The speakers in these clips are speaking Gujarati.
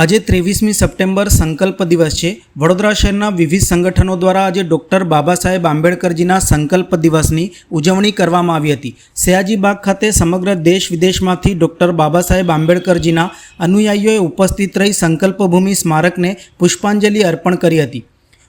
આજે ત્રેવીસમી સપ્ટેમ્બર સંકલ્પ દિવસ છે. વડોદરા શહેરના વિવિધ સંગઠનો દ્વારા આજે ડૉક્ટર બાબા સાહેબ આંબેડકરજીના સંકલ્પ દિવસની ઉજવણી કરવામાં આવી હતી. સયાજીબાગ ખાતે સમગ્ર દેશ વિદેશમાંથી ડૉક્ટર બાબા સાહેબ આંબેડકરજીના અનુયાયીઓએ ઉપસ્થિત રહી સંકલ્પભૂમિ સ્મારકને પુષ્પાંજલિ અર્પણ કરી હતી.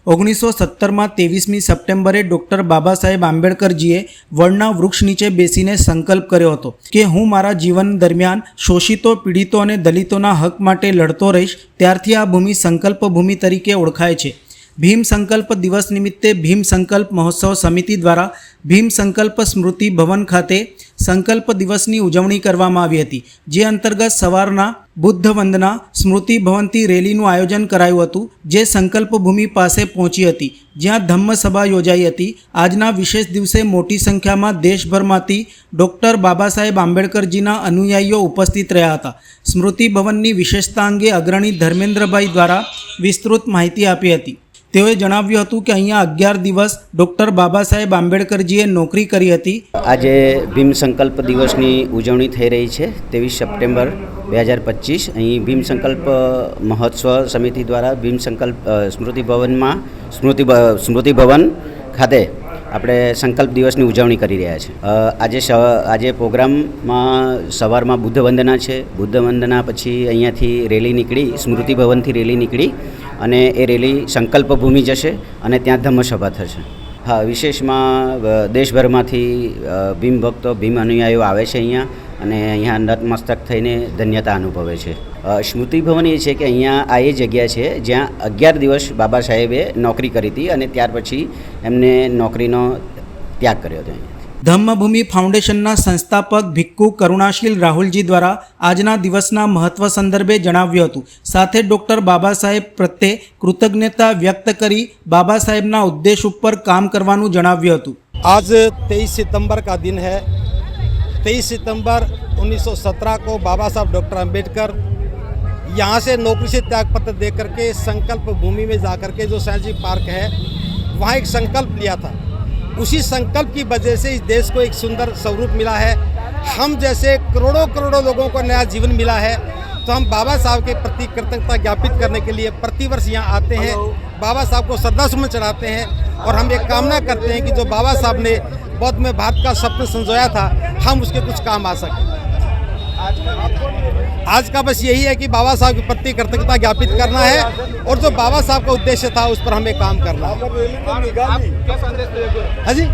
ઓગણીસો સત્તરમાં ત્રેવીસમી સપ્ટેમ્બરે ડૉક્ટર બાબા સાહેબ આંબેડકરજીએ વડના વૃક્ષ નીચે બેસીને સંકલ્પ કર્યો હતો કે હું મારા જીવન દરમિયાન શોષિતો, પીડિતો અને દલિતોના હક માટે લડતો રહીશ, ત્યારથી આ ભૂમિ સંકલ્પ ભૂમિ તરીકે ઓળખાય છે. ભીમ સંકલ્પ દિવસ નિમિત્તે ભીમ સંકલ્પ મહોત્સવ સમિતિ દ્વારા ભીમ સંકલ્પ સ્મૃતિ ભવન ખાતે સંકલ્પ દિવસની ઉજવણી કરવામાં આવી હતી, જે અંતર્ગત સવારના બુદ્ધ વંદના સ્મૃતિ ભવનથી રેલીનું આયોજન કરાયું હતું, જે સંકલ્પ ભૂમિ પાસે પહોંચી હતી. જ્યાં ધમ્મસભા યોજાઈ હતી. આજના વિશેષ દિવસે મોટી સંખ્યામાં દેશભરમાંથી ડૉક્ટર બાબા સાહેબ આંબેડકરજીના અનુયાયીઓ ઉપસ્થિત રહ્યા હતા. સ્મૃતિ ભવનની વિશેષતા અંગે અગ્રણી ધર્મેન્દ્રભાઈ દ્વારા વિસ્તૃત માહિતી આપી હતી. તેઓએ જણાવ્યું હતું કે અહીંયા અગિયાર દિવસ ડૉક્ટર બાબા સાહેબ આંબેડકરજીએ નોકરી કરી હતી. આજે ભીમ સંકલ્પ દિવસની ઉજવણી થઈ રહી છે, ત્રેવીસ સપ્ટેમ્બર બે હજાર પચીસ. અહીં ભીમ સંકલ્પ મહોત્સવ સમિતિ દ્વારા ભીમ સંકલ્પ સ્મૃતિ ભવનમાં, સ્મૃતિ સ્મૃતિ ભવન ખાતે આપણે સંકલ્પ દિવસની ઉજવણી કરી રહ્યા છે. આજે આજે પ્રોગ્રામમાં સવારમાં બુદ્ધ વંદના છે. બુદ્ધ વંદના પછી અહીંયાથી રેલી નીકળી, સ્મૃતિ ભવનથી રેલી નીકળી. અને એ રેલી સંકલ્પ ભૂમિ જશે અને ત્યાં ધમ્મસભા થશે. હા, વિશેષમાં દેશભરમાંથી ભીમ ભક્તો ભીમ અનુયાયીઓ આવે છે અહીંયા અને અહીંયા નતમસ્તક થઈને ધન્યતા અનુભવે છે. સ્મૃતિ ભવન એ છે કે અહીંયા આ એ જગ્યા છે જ્યાં અગિયાર દિવસ બાબા સાહેબે નોકરી કરી હતી અને ત્યાર પછી એમને નોકરીનો ત્યાગ કર્યો હતો અહીંયા. ધમ્મભૂમિ ફાઉન્ડેશનના સંસ્થાપક ભિક્કુ કરુણાશીલ રાહુલજી દ્વારા આજના દિવસના મહત્વ સંદર્ભે જણાવ્યું હતું સાથે ડૉક્ટર બાબા સાહેબ પ્રત્યે કૃતજ્ઞતા વ્યક્ત કરી બાબા સાહેબના ઉદ્દેશ ઉપર કામ કરવાનું જણાવ્યું હતું आज 23 सितंबर का दिन है 23 सितंबर 1917 को बाबा साहब डॉक्टर अंबेडकर यहाँ से नौकरी से त्याग पत्र दे करके संकल्प भूमि में जा करके जो सयाजी पार्क है वहाँ एक संकल्प लिया था उसी संकल्प की वजह से इस देश को एक सुंदर स्वरूप मिला है। हम जैसे करोड़ों करोड़ों लोगों को नया जीवन मिला है तो हम बाबा साहब के प्रति कृतज्ञता ज्ञापित करने के लिए प्रतिवर्ष यहाँ आते हैं बाबा साहब को श्रद्धा सुमन चढ़ाते हैं और हम ये कामना करते हैं कि जो बाबा साहब ने बौद्ध में भारत का सपना संजोया था हम उसके कुछ काम आ सकें। आज का बस यही है कि बाबा साहब के प्रति कृतज्ञता ज्ञापित करना है और जो बाबा साहब का उद्देश्य था उस पर हमें काम करना है। हाँ जी।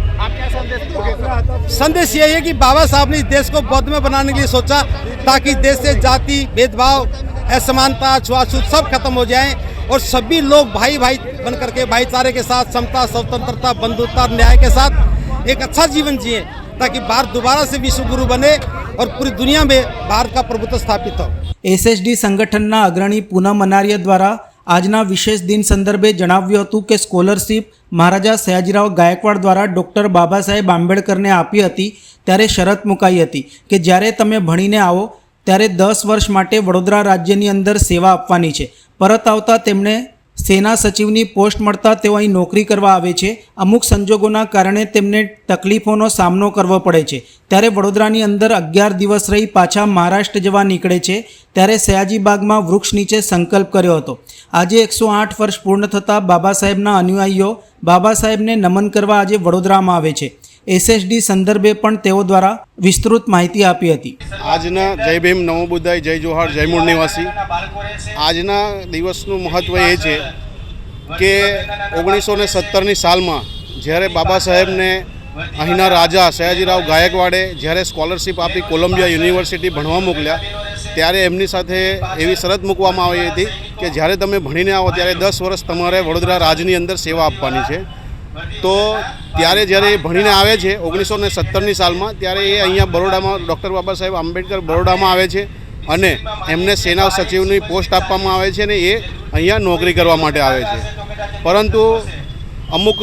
संदेश यही है कि बाबा साहब ने इस देश को बौद्ध में बनाने के लिए सोचा ताकि देश से जाति, भेदभाव, असमानता, छुआछूत सब खत्म हो जाए और सभी लोग भाई भाई बन करके भाईचारे के साथ, समता, स्वतंत्रता, बंधुता, न्याय के साथ एक अच्छा जीवन जिए ताकि भारत दोबारा से विश्व गुरु बने और पूरी दुनिया में भारत का प्रभुत्व स्थापित हो એસએસડી સંગઠનના અગ્રણી પૂનમ અનાર્ય દ્વારા આજના વિશેષ દિન સંદર્ભે જણાવ્યું હતું કે સ્કોલરશિપ મહારાજા સયાજીરાવ ગાયકવાડ દ્વારા ડૉક્ટર બાબા સાહેબ આંબેડકરને આપી હતી ત્યારે શરત મુકાઈ હતી કે જ્યારે તમે ભણીને આવો ત્યારે દસ વર્ષ માટે વડોદરા રાજ્યની અંદર સેવા આપવાની છે પરત આવતા તેમણે સેના સચિવની પોસ્ટ મળતા તેઓ અહીં નોકરી કરવા આવે છે. અમુક સંજોગોના કારણે તેમને તકલીફોનો સામનો કરવો પડે છે. ત્યારે વડોદરાની અંદર અગિયાર દિવસ રહી પાછા મહારાષ્ટ્ર જવા નીકળે છે. ત્યારે સયાજી બાગમાં વૃક્ષ નીચે સંકલ્પ કર્યો હતો. આજે એકસો આઠ વર્ષ પૂર્ણ થતાં બાબા સાહેબના અનુયાયીઓ બાબા સાહેબને નમન કરવા આજે વડોદરામાં આવે છે. એસએસડી સંદર્ભે પણ તેઓ દ્વારા વિસ્તૃત માહિતી આપી હતી. આજના જય ભીમ, નમો બુદ્ધાય, જય જોહાર, જય મૂળ નિવાસી. આજના દિવસનું મહત્ત્વ એ છે કે ઓગણીસો ને સત્તરની સાલમાં જ્યારે બાબા સાહેબને અહીંના રાજા સયાજીરાવ ગાયકવાડે જ્યારે સ્કોલરશિપ આપી કોલંબિયા યુનિવર્સિટી ભણવા મોકલ્યા, ત્યારે એમની સાથે એવી શરત મૂકવામાં આવી હતી કે જ્યારે તમે ભણીને આવો ત્યારે દસ વર્ષ તમારે વડોદરા રાજની અંદર સેવા આપવાની છે. તો ત્યારે જ્યારે એ ભણીને આવે છે, ઓગણીસો ને સત્તરની સાલમાં, ત્યારે એ અહીંયા બરોડામાં ડૉક્ટર બાબા સાહેબ આંબેડકર બરોડામાં આવે છે અને એમને સેના સચિવની પોસ્ટ આપવામાં આવે છે ને એ અહીંયા નોકરી કરવા માટે આવે છે. પરંતુ અમુક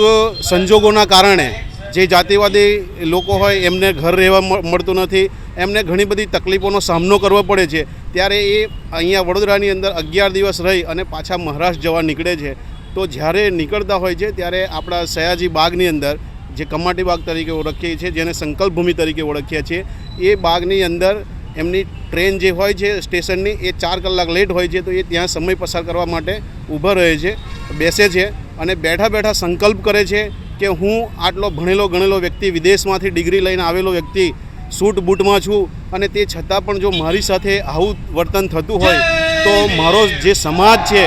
સંજોગોના કારણે જે જાતિવાદી લોકો હોય, એમને ઘર રહેવા મળતું નથી, એમને ઘણી બધી તકલીફોનો સામનો કરવો પડે છે. ત્યારે એ અહીંયા વડોદરાની અંદર અગિયાર દિવસ રહી અને પાછા મહારાષ્ટ્ર જવા નીકળે છે. તો જ્યારે નીકળતા હોય છે, ત્યારે આપણા સયાજી બાગની અંદર, જે કમાટી બાગ તરીકે ઓળખીએ છીએ, જેને સંકલ્પ ભૂમિ તરીકે ઓળખીએ છીએ, એ બાગની અંદર એમની ટ્રેન જે હોય છે, સ્ટેશનની, એ ચાર કલાક લેટ હોય છે, તો એ ત્યાં સમય પસાર કરવા માટે ઊભા રહે છે, બેસે છે અને બેઠા બેઠા સંકલ્પ કરે છે કે હું આટલો ભણેલો ગણેલો વ્યક્તિ, વિદેશમાંથી ડિગ્રી લઈને આવેલો વ્યક્તિ, સૂટ બૂટમાં છું અને તે છતાં પણ જો મારી સાથે આવું વર્તન થતું હોય, તો મારો જે સમાજ છે,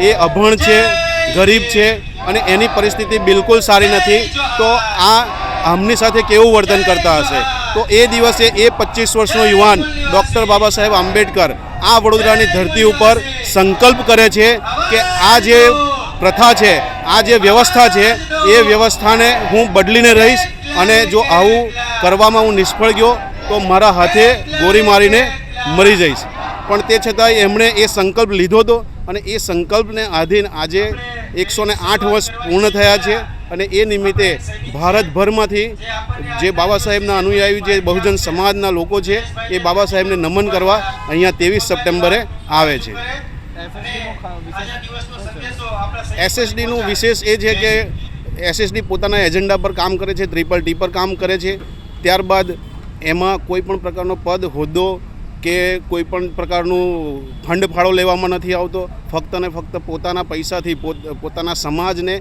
એ અભણ છે ગરીબ છે અને એની પરિસ્થિતિ બિલકુલ સારી નથી, તો આ આમની સાથે કેવું વર્તન કરતા હશે? તો એ દિવસે એ પચીસ વર્ષનો યુવાન ડૉક્ટર બાબા સાહેબ આંબેડકર આ વડોદરાની ધરતી ઉપર સંકલ્પ કરે છે કે આ જે પ્રથા છે, આ જે વ્યવસ્થા છે, એ વ્યવસ્થાને હું બદલીને રહીશ અને જો આવું કરવામાં હું નિષ્ફળ ગયો, તો મારા હાથે ગોળી મારીને મરી જઈશ. પણ તે છતાંય એમણે એ સંકલ્પ લીધો હતો અને એ સંકલ્પને આધીન આજે એકસો આઠ વર્ષ પૂર્ણ થયા છે અને એ નિમિત્તે ભારતભરમાંથી જે બાબા સાહેબના અનુયાયી જે બહુજન સમાજના લોકો છે, એ બાબા સાહેબને નમન કરવા અહીંયા ત્રેવીસ સપ્ટેમ્બરે આવે છે. એસએસડીનું વિશેષ એ છે કે એસએસડી પોતાના એજન્ડા પર કામ કરે છે ટ્રિપલ ટી પર કામ કરે છે. ત્યારબાદ એમાં કોઈ પણ પ્રકારનો પદ હોદ્દો કે કોઈ પણ પ્રકારનું ફંડ ફાળો લેવામાં નથી આવતો ફક્ત ને ફક્ત પોતાના પૈસાથી પોત પોતાના સમાજને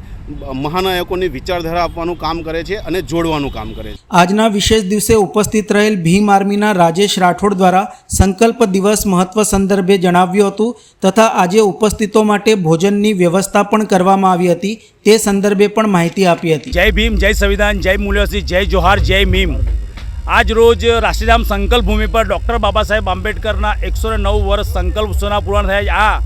મહાનાયકોની વિચારધારા આપવાનું કામ કરે છે અને જોડવાનું કામ કરે છે. આજના વિશેષ દિવસે ઉપસ્થિત રહેલ ભીમ આર્મીના રાજેશ રાઠોડ દ્વારા સંકલ્પ દિવસ મહત્વ સંદર્ભે જણાવ્યું હતું તથા આજે ઉપસ્થિતો માટે ભોજનની વ્યવસ્થા પણ કરવામાં આવી હતી તે સંદર્ભે પણ માહિતી આપી હતી. જય ભીમ જય સંવિધાન જય મૂલ્યસી જય જોહાર જય મીમ આજ રોજ રાષ્ટ્રીયધામ સંકલ્પ ભૂમિ પર ડૉક્ટર બાબા સાહેબ આંબેડકરના એકસો નવ વર્ષ સંકલ્પ ઉત્સવના પૂર્ણ થયા આ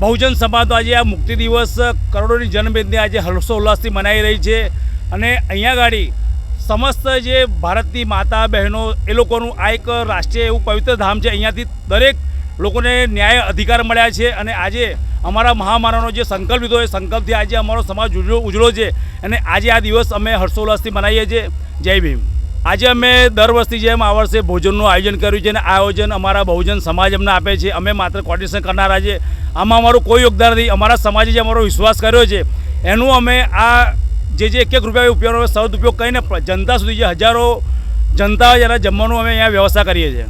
બહુજન સમાજ આજે આ મુક્તિ દિવસ કરોડોની જન્મદિવસની આજે હર્ષોલ્લાસથી મનાઈ રહી છે અને અહીંયા ગાડી સમસ્ત જે ભારતની માતા બહેનો એ લોકોનું આ એક રાષ્ટ્રીય એવું પવિત્ર ધામ છે. અહીંયાથી દરેક લોકોને ન્યાય અધિકાર મળ્યા છે અને આજે અમારા મહામારાનો જે સંકલ્પ લીધો એ સંકલ્પથી આજે અમારો સમાજ ઉજળો છે અને આજે આ દિવસ અમે હર્ષોલ્લાસથી મનાવીએ છીએ. જય ભીમ. આજે અમે દર વર્ષની જેમ આ વર્ષે ભોજનનું આયોજન કર્યું છે અને આયોજન અમારા બહુજન સમાજ અમને આપે છે. અમે માત્ર કોર્ડિનેશન કરનારા છે આમાં અમારું કોઈ યોગદાન નથી. અમારા સમાજે જે અમારો વિશ્વાસ કર્યો છે, એનું અમે આ જે જે એક એક રૂપિયા ઉપયોગનો સદઉપયોગ કરીને જનતા સુધી જે હજારો જનતા જ્યારે જમવાનું અમે અહીંયા વ્યવસ્થા કરીએ છીએ.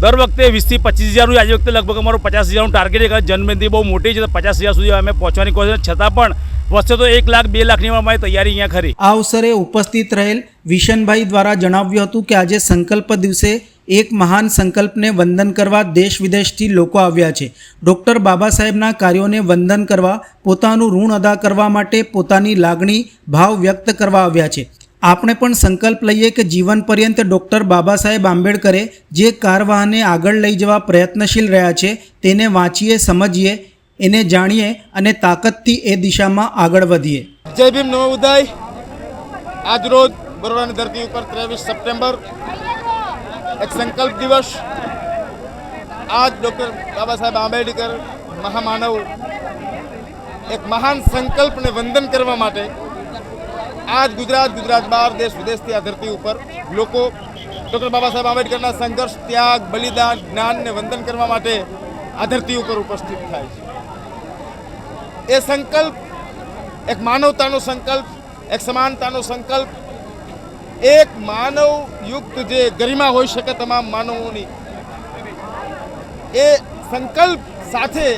દર વખતે વીસથી પચીસ હજારનું આજે વખતે લગભગ અમારું પચાસ હજારનું ટાર્ગેટ છે. જન્મદિવસ બહુ મોટી છે તો પચાસ હજાર સુધી અમે પહોંચવાની કોશિશ છતાં પણ વર્ષે તો એક લાખ, બે લાખની અમારી તૈયારી અહીંયા ખરી. આ અવસરે ઉપસ્થિત રહેલ વિશનભાઈ દ્વારા જણાવ્યું હતું કે આજે સંકલ્પ દિવસે એક મહાન સંકલ્પને વંદન કરવા દેશ વિદેશથી લોકો આવ્યા છે. ડૉક્ટર બાબા સાહેબના કાર્યોને વંદન કરવા, પોતાનું ઋણ અદા કરવા માટે પોતાની લાગણી, ભાવ વ્યક્ત કરવા આવ્યા છે. આપણે પણ સંકલ્પ લઈએ કે જીવન પર્યંત ડૉક્ટર બાબા સાહેબ આંબેડકરે જે કારવાહને આગળ લઈ જવા પ્રયત્નશીલ રહ્યા છે, તેને વાંચીએ, સમજીએ, એને જાણીએ અને તાકતથી એ દિશામાં આગળ વધીએ. જય ભીમ નમો ઉદય આજ રોજ બરોડાની ધરતી ઉપર ત્રેવીસ સપ્ટેમ્બર એક સંકલ્પ દિવસ. આજ ડૉક્ટર બાબા સાહેબ આંબેડકર મહામાનવ એક મહાન સંકલ્પને વંદન કરવા માટે આજ ગુજરાત ગુજરાત બહાર દેશ વિદેશથી આ ધરતી ઉપર લોકો ડૉક્ટર બાબા સાહેબ આંબેડકરના સંઘર્ષ, ત્યાગ, બલિદાન, જ્ઞાનને વંદન કરવા માટે આ ધરતી ઉપર ઉપસ્થિત થાય છે. એ સંકલ્પ એક માનવતાનો સંકલ્પ, એક સમાનતાનો સંકલ્પ એક માનવ યુક્ત જે ગરિમા હોઈ શકે તમામ માનવોની, એ સંકલ્પ સાથે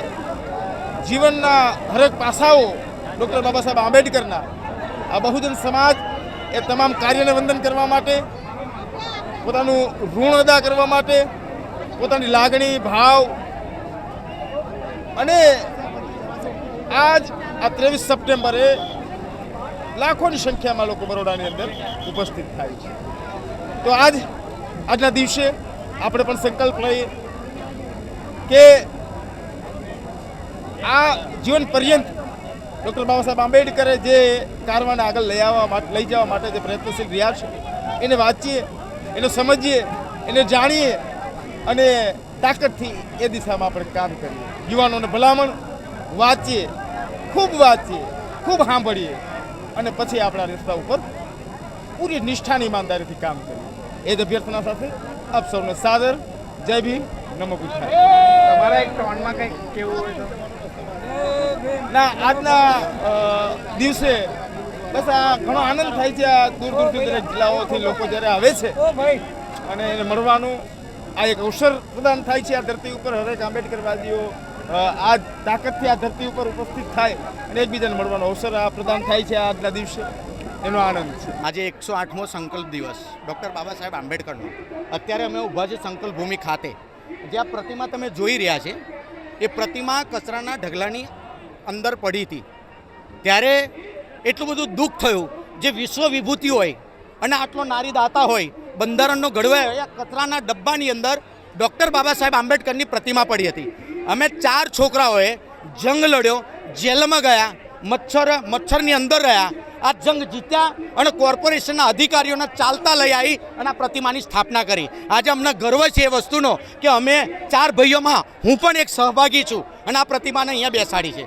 જીવનના હરેક પાસાઓ ડૉક્ટર બાબા સાહેબ આંબેડકરના, આ બહુજન સમાજ એ તમામ કાર્યને વંદન કરવા માટે, પોતાનું ઋણ અદા કરવા માટે, પોતાની લાગણી, ભાવ અને આજ આ ત્રેવીસ સપ્ટેમ્બરે લાખોની સંખ્યામાં લોકો બરોડાની અંદર ઉપસ્થિત થાય છે. તો આજ, આજના દિવસે આપણે પણ સંકલ્પ લઈએ કે આ જીવન પર્યંત ડૉક્ટર બાબા સાહેબ આંબેડકરે જે કારવાને આગળ લઈ આવવા માટે લઈ જવા માટે જે પ્રયત્નશીલ રહ્યા છે, એને વાંચીએ, એને સમજીએ, એને જાણીએ અને તાકતથી એ દિશામાં આપણે કામ કરીએ. યુવાનોને ભલામણ, વાંચીએ, ખૂબ વાંચીએ, ખૂબ સાંભળીએ. અને પછી આપણા રસ્તા ઉપર પૂરી નિષ્ઠાની ઈમાનદારીથી કામ કરીએ એ જ અભ્યર્થના સાથે આપ સૌને સાદર જય ભીમ નમો બુદ્ધાય. તમારા એક ટોનમાં કંઈક કેવું હોય તો? ના આજના દિવસે બસ આ ઘણો આનંદ થાય છે આ દૂર દૂરથી દરેક જિલ્લાઓથી લોકો જ્યારે આવે છે અને એને મળવાનું આ એક અવસર પ્રદાન થાય છે આ ધરતી ઉપર. હરેક આંબેડકરવાદીઓ આ તાકાતથી આ ધરતી ઉપર ઉપસ્થિત થાય અને એકબીજાને મળવાનો અવસર આ પ્રદાન થાય છે આજના દિવસે. એનો આનંદ છે. આજે એકસો આઠમો સંકલ્પ દિવસ. ડૉક્ટર બાબા સાહેબ આંબેડકરનો. અત્યારે અમે ઊભા છે સંકલ્પ ભૂમિ ખાતે. જે આ પ્રતિમા તમે જોઈ રહ્યા છે, એ પ્રતિમા કચરાના ઢગલાની અંદર પડી હતી. ત્યારે એટલું બધું દુઃખ થયું. જે વિશ્વ વિભૂતિ હોય અને આટલો નારી દાતા હોય, બંધારણનો ઘડવાય આ કચરાના ડબ્બાની અંદર ડૉક્ટર બાબા સાહેબ આંબેડકરની પ્રતિમા પડી હતી. અમે ચાર છોકરાઓએ જંગ લડ્યો, જેલમાં ગયા, મચ્છર, મચ્છરની અંદર રહ્યા. આ જંગ જીત્યા અને કોર્પોરેશનના અધિકારીઓને ચાલતા લઈ આવી અને આ પ્રતિમાની સ્થાપના કરી. આજે અમને ગર્વ છે એ વસ્તુનો કે અમે ચાર ભાઈઓમાં હું પણ એક સહભાગી છું અને આ પ્રતિમાને અહીંયા બેસાડી છે.